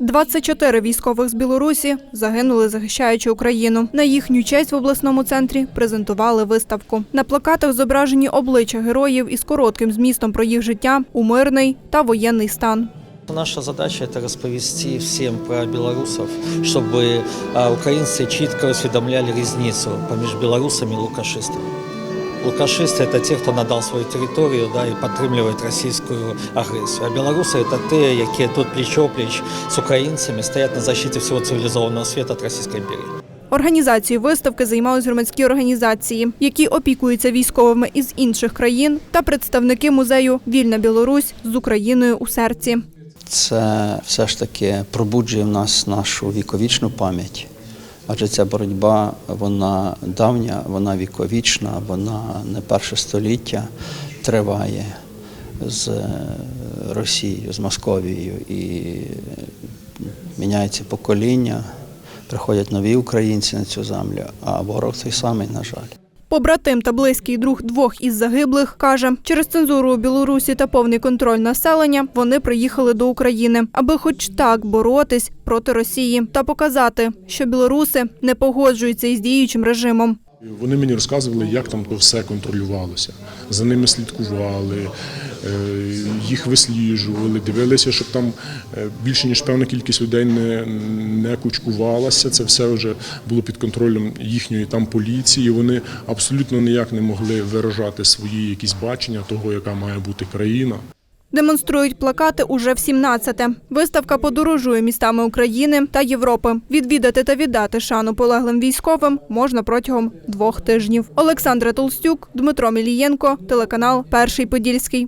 24 військових з Білорусі загинули, захищаючи Україну. На їхню честь в обласному центрі презентували виставку. На плакатах зображені обличчя героїв із коротким змістом про їх життя у мирний та воєнний стан. Наша задача – это расповести всем про белорусов, чтобы а, украинцы чітко усвідомляли різницю поміж білорусами і лукашистами. Лукашисти – це ті, хто надав свою територію да, і підтримують російську агресію. А білоруси – це ті, які тут пліч-опліч з українцями стоять на защиті всього цивілізованого світу від Російської імперії. Організацією виставки займались громадські організації, які опікуються військовими із інших країн, та представники музею Вільна Білорусь з Україною у серці. це все ж таки пробуджує в нас нашу віковічну пам'ять. Адже ця боротьба вона давня, вона віковічна, вона не перше століття триває з е, Росією, з Московією і міняється покоління, приходять нові українці на цю землю, а ворог той самий, на жаль. Побратим та близький друг двох із загиблих каже, через цензуру у Білорусі та повний контроль населення вони приїхали до України, аби хоч так боротись проти Росії та показати, що білоруси не погоджуються із діючим режимом. Вони мені розказували, як там то все контролювалося. За ними слідкували, е, їх висліджували, дивилися, щоб там е, більше ніж певна кількість людей не, не кучкувалася. Це все вже було під контролем їхньої там поліції. Вони абсолютно ніяк не могли виражати свої якісь бачення того, яка має бути країна. Демонструють плакати уже в 17-те. Виставка подорожує містами України та Європи. Відвідати та віддати шану полеглим військовим можна протягом двох тижнів. Олександра Толстюк, Дмитро Мілієнко, телеканал Перший Подільський.